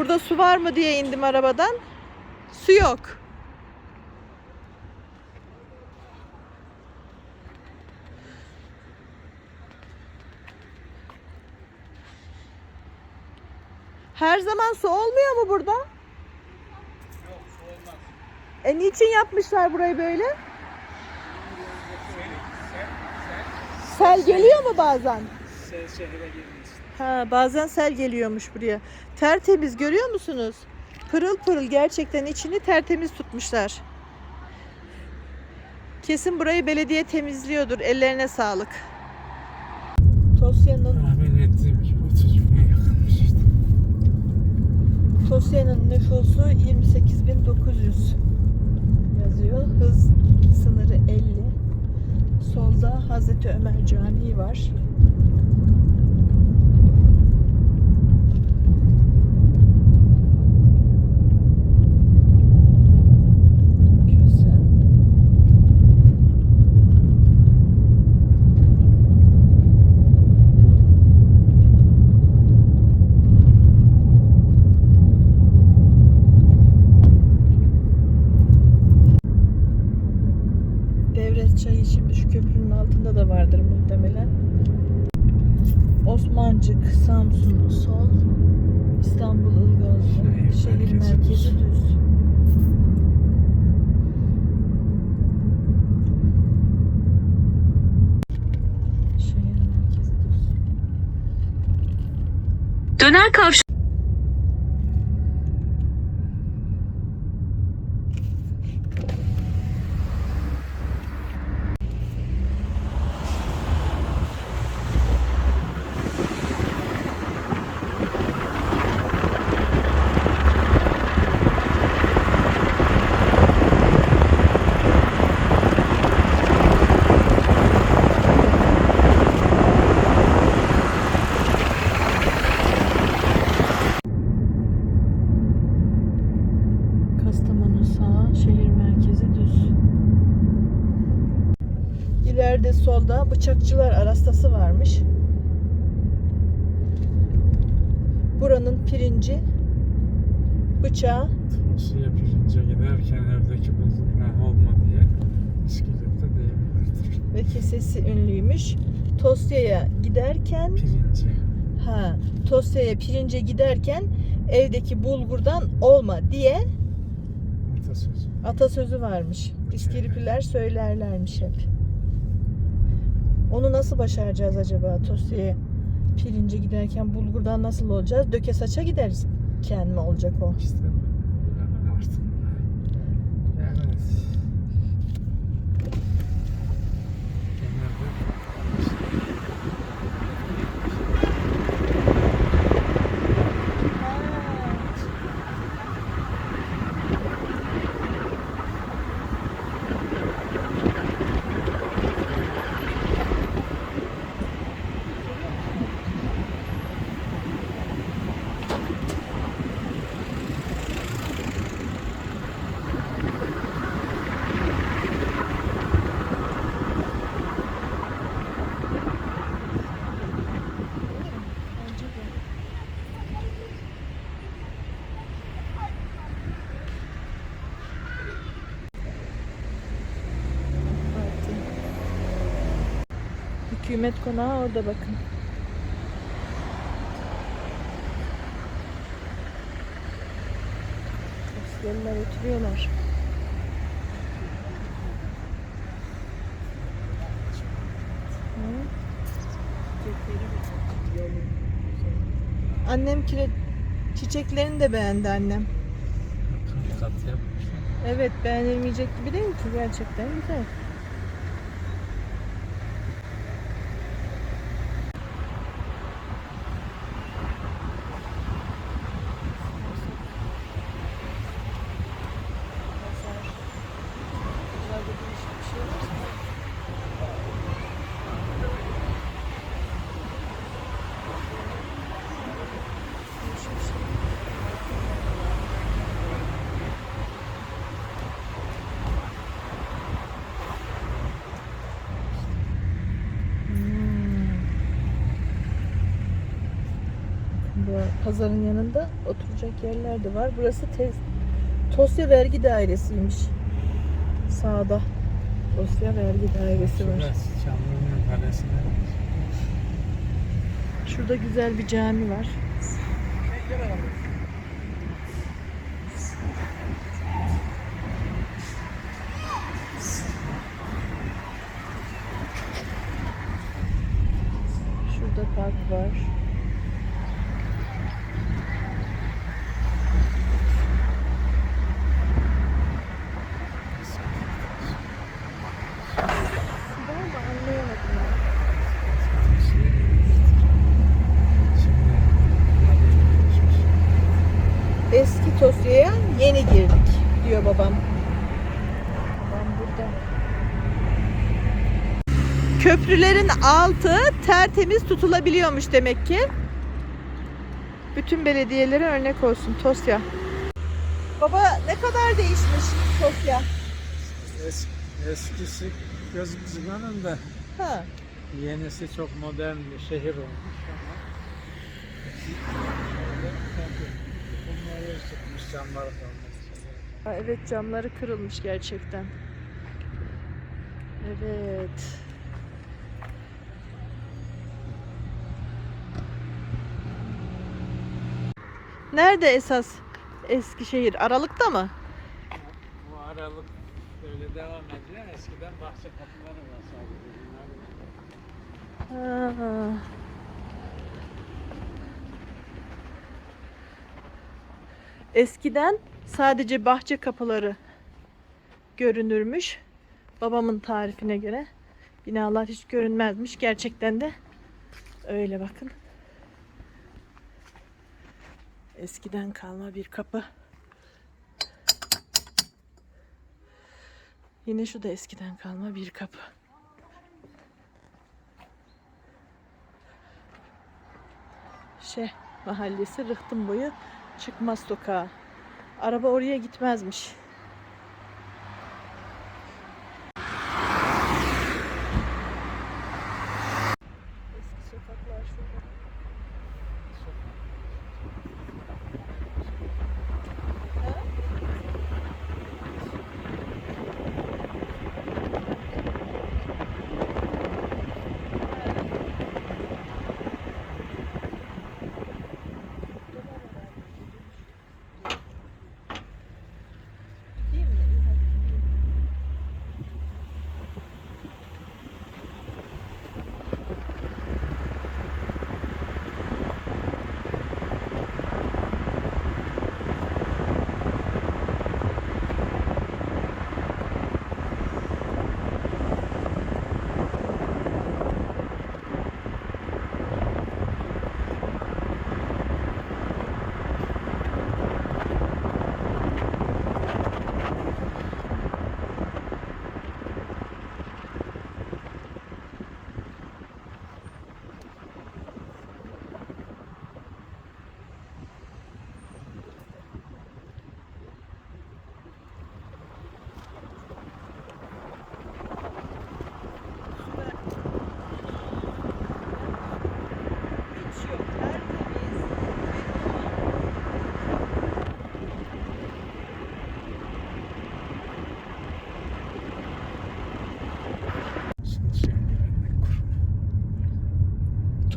Burada su var mı diye indim arabadan. Su yok. Her zaman su olmuyor mu burada? Yok su olmaz. E niçin yapmışlar burayı böyle? Sel, geliyor mu bazen? sel şehre girmiş. Ha bazen sel geliyormuş buraya. Tertemiz görüyor musunuz? Pırıl pırıl gerçekten içini tertemiz tutmuşlar. Kesin burayı belediye temizliyordur. Ellerine sağlık. Tosya'nın Tahmin ettiğim gibi 30 bine yakınmış işte. Tosya'nın nüfusu 28.900 yazıyor. Hız sınırı 50. Solda Hazreti Ömer Camii var. Döner kavşak Kastamonu sağ, şehir merkezi düz. İleride solda bıçakçılar arastası varmış. Buranın pirinci, bıçağı, Suya pirince giderken evdeki bulduk ne olma diye İskilip'te deyim ve kesesi ünlüymüş. Tosya'ya giderken, Pirinci. ha, Tosya'ya pirince giderken evdeki bulgurdan olma diye Atasözü. atasözü varmış. İskilipliler söylerlermiş hep. Onu nasıl başaracağız acaba Tosya'ya pirince giderken bulgurdan nasıl olacağız? Döke saça gideriz. mi olacak o? İşte Hükümet konağı orada bakın. Askerler oturuyorlar. Annem kire çiçeklerini de beğendi annem. Evet beğenilmeyecek gibi değil ki gerçekten güzel. Pazarın yanında oturacak yerler de var. Burası Tez Tosya Vergi Dairesi'ymiş. Sağda Tosya Vergi Dairesi var. Şurası Çamlı'nın kalesine. Şurada güzel bir cami var. Şurada park. Var mı anlayamadım. ya. Eski Tosya'ya yeni girdik diyor babam. Babam burada. Köprülerin altı tertemiz tutulabiliyormuş demek ki. Bütün belediyelere örnek olsun Tosya. Baba ne kadar değişmiş Tosya. Es, eskisi gözümüzün önünde. Ha. Yenisi çok modern bir şehir olmuş ama bunları camları kalmış. Evet camları kırılmış gerçekten. Evet. Nerede esas Eskişehir? Aralıkta mı? Bu aralık böyle devam ediyor. Eskiden bahçe kapıları var sadece. Ha. Eskiden sadece bahçe kapıları görünürmüş. Babamın tarifine göre. Binalar hiç görünmezmiş. Gerçekten de öyle bakın. Eskiden kalma bir kapı. Yine şu da eskiden kalma bir kapı. şey mahallesi Rıhtım boyu çıkmaz sokağa. Araba oraya gitmezmiş.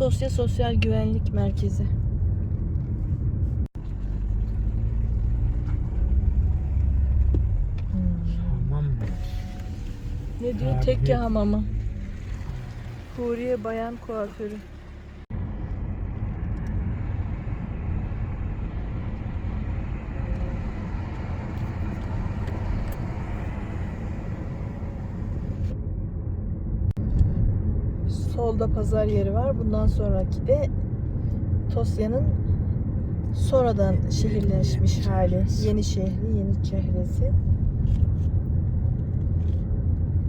Tosya Sosyal Güvenlik Merkezi. Hamam mı? Ne diyor? Abi. Tekke hamamı. Huriye Bayan Kuaförü. Solda pazar yeri var. Bundan sonraki de Tosya'nın sonradan şehirleşmiş hali. Yeni şehri, yeni çehresi.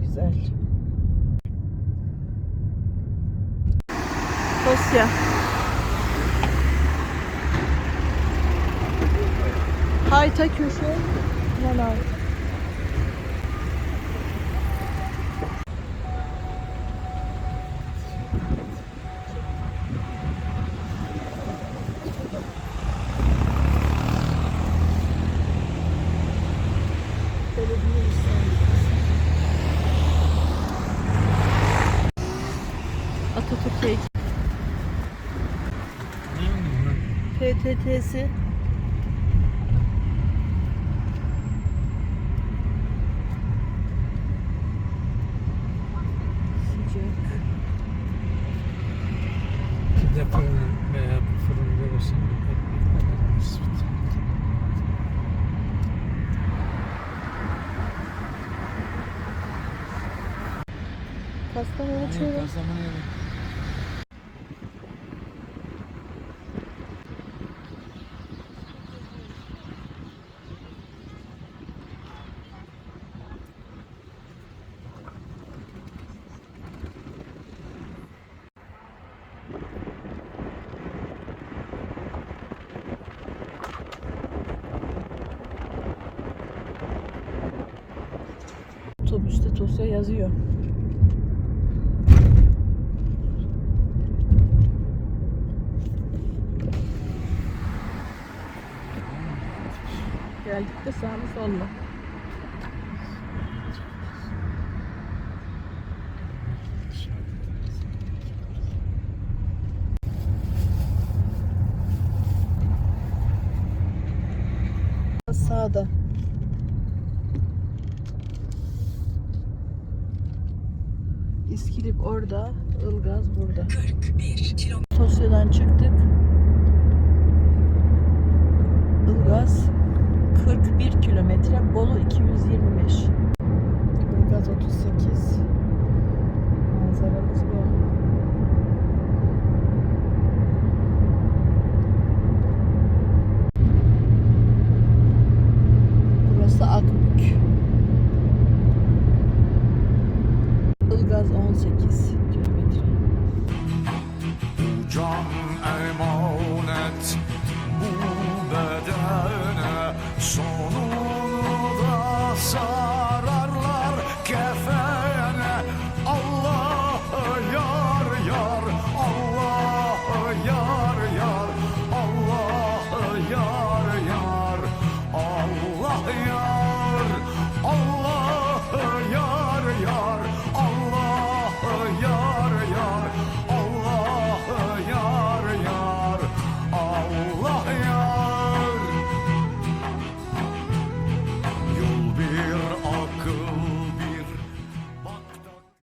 Güzel. Tosya. Hayta köşe. Manav. PTT'si. Fırını veya fırın ekmekle beraber simit. Kastamonu çorum. Kastamonu yedim. Otobüste Tosya yazıyor. Geldik de sağ mı sol mu? Sağda. İskilip orada, Ilgaz burada. 41 kilometre Tosya'dan çıktık. 8